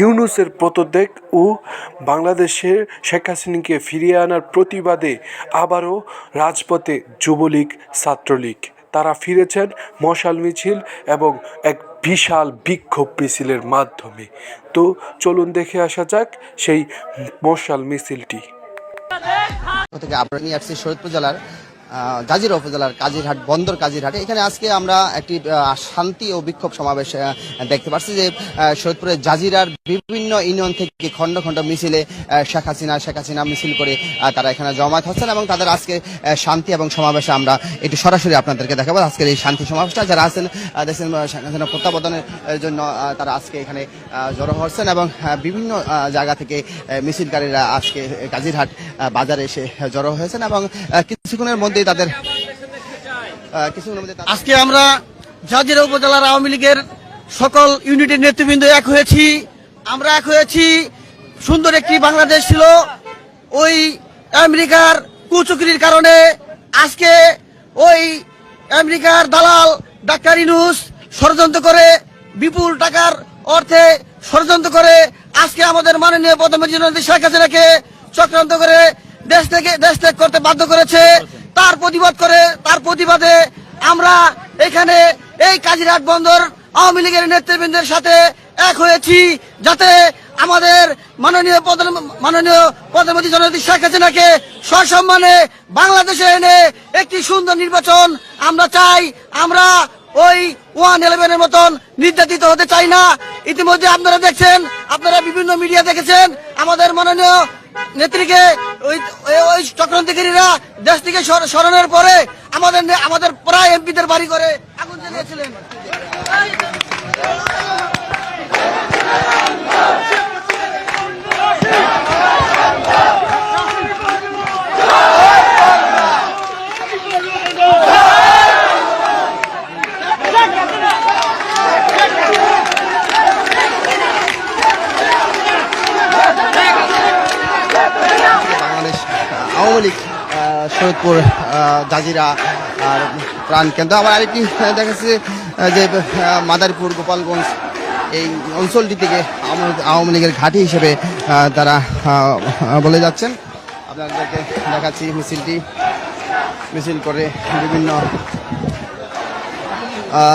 ইউনূসের পদত্যাগ ও বাংলাদেশে শেখ হাসিনাকে ফিরিয়ে আনার প্রতিবাদে আবারও রাজপথে যুবলীগ, ছাত্রলীগ। তারা ফিরেছেন মশাল মিছিল এবং এক বিশাল বিক্ষোভ মিছিলের মাধ্যমে। তো চলুন দেখে আসা যাক সেই মশাল মিছিলটি। থেকে নিয়ে আসছি জেলার জাজিরা উপজেলার কাজিরহাট বন্দর কাজিরহাটে। এখানে আজকে আমরা একটি শান্তি ও বিক্ষোভ সমাবেশ দেখতে পাচ্ছি যে আহ, শরীদপুরের জাজিরার বিভিন্ন ইউনিয়ন থেকে খণ্ড খণ্ড মিছিলে শেখ হাসিনা শেখ হাসিনা মিছিল করে তারা এখানে জমায়েত হচ্ছেন এবং তাদের আজকে শান্তি এবং সমাবেশে আমরা একটু সরাসরি আপনাদেরকে দেখাবো আজকের এই শান্তি সমাবেশটা। যারা আছেন দেখছেন শেখ হাসিনা প্রত্যাবর্তনের জন্য তারা আজকে এখানে জড়ো হচ্ছেন এবং বিভিন্ন জায়গা থেকে মিছিলকারীরা আজকে কাজিরহাট বাজারে এসে জড়ো হয়েছেন এবং কিছুক্ষণের মধ্যেই তাদের আজকে আমরা জাজিরা উপজেলার আওয়ামী লীগের সকল ইউনিটের নেতৃবৃন্দ এক হয়েছি। আমরা এক হয়েছি। সুন্দর একটি বাংলাদেশ ছিল। ওই আমেরিকার কুচুকির কারণে আজকে ওই আমেরিকার দালাল ডাক্তার ইনুস ষড়যন্ত্র করে, বিপুল টাকার অর্থে ষড়যন্ত্র করে আজকে আমাদের মাননীয় প্রধানমন্ত্রী শেখ হাসিনাকে চক্রান্ত করে দেশ থেকে দেশ ত্যাগ করতে বাধ্য করেছে। তার প্রতিবাদ করে, তার প্রতিবাদে আমরা এখানে এই কাজিরহাট বন্দর আওয়ামী লীগের নেতৃবৃন্দের সাথে এক হয়েছি, যাতে আমাদের মাননীয় মাননীয় প্রধানমন্ত্রী জননেত্রী শেখ হাসিনাকে সসম্মানে বাংলাদেশে এনে একটি সুন্দর নির্বাচন আমরা চাই। আমরা ওই ওয়ান ইলেভেনের মতন নির্যাতিত হতে চাই না। ইতিমধ্যে আপনারা দেখছেন, আপনারা বিভিন্ন মিডিয়া দেখেছেন, আমাদের মাননীয় নেত্রীকে ওই, ওই- চক্রান্তিকারীরা দেশ থেকে সর- সরানোর পরে আমাদের আমাদের প্রায় এমপিদের বাড়ি করে আগুন জ্বালিয়েছিলেন বাংলাদেশ শরীদপুর আহ, জাজিরা আর প্রাণ কেন্দ্র। আবার আরেকটি দেখাচ্ছে যে মাদারীপুর গোপালগঞ্জ এই অঞ্চলটি থেকে আওয়ামী- লীগের ঘাঁটি হিসেবে তারা বলে যাচ্ছেন। আপনাদেরকে দেখাচ্ছি মিছিলটি। মিছিল করে বিভিন্ন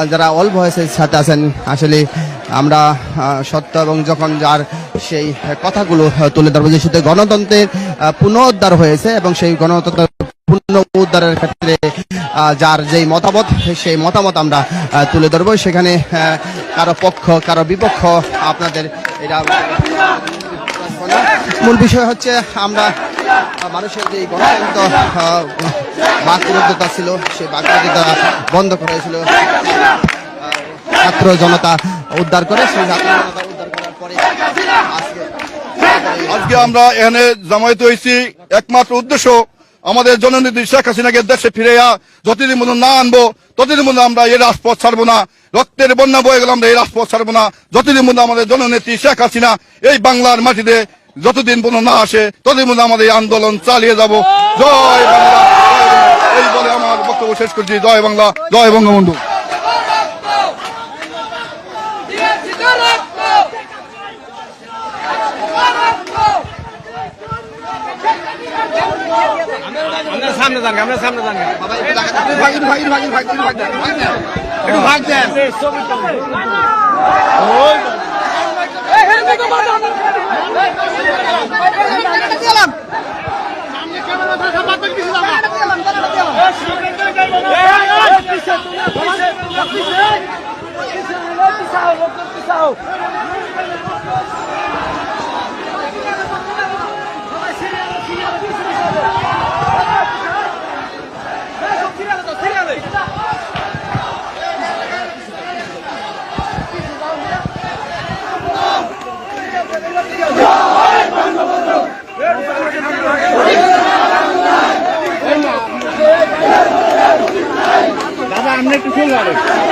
যারা অল ভয়েসের সাথে আছেন আসলে আমরা সত্য এবং যখন যার সেই কথাগুলো তুলে ধরবো যে শুধু গণতন্ত্রের পুনরুদ্ধার হয়েছে এবং সেই গণতন্ত্রের পুনরুদ্ধারের ক্ষেত্রে যার যেই মতামত সেই মতামত আমরা তুলে ধরবো। সেখানে কারও পক্ষ কারও বিপক্ষ আপনাদের এটা মূল বিষয় হচ্ছে আমরা মানুষের যে গণতন্ত্র আহ, বাকবিরোধতা ছিল সেই বাকবিরোধতা বন্ধ করা হয়েছিল। ছাত্র জনতা উদ্ধার করে সেই আজকে আমরা এখানে জামায়াত হয়েছি। একমাত্র উদ্দেশ্য আমাদের জননীতি শেখ হাসিনাকে দেশে ফিরে যতদিন মতো না আনব, ততদিন মতো আমরা এই রাজপথ ছাড়বো না। রক্তের বন্যা বয়ে গেলে আমরা এই রাজপথ ছাড়বো না। যতদিন মতো আমাদের জননেত্রী শেখ হাসিনা এই বাংলার মাটিতে যতদিন পর্যন্ত না আসে, ততদিন মতো আমাদের এই আন্দোলন চালিয়ে যাব। জয় বাংলা। এই বলে আমার বক্তব্য শেষ করছি। জয় বাংলা। জয় বঙ্গবন্ধু। আমরা সামনে যান আমরা সামনে যান একটু ভাগ দেন দাদা 重要的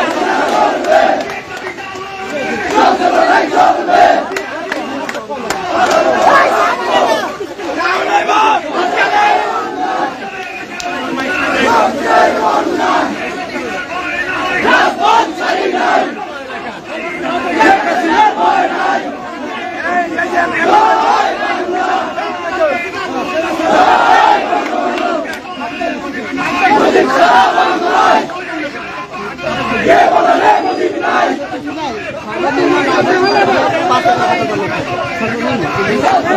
ファンの方がいい。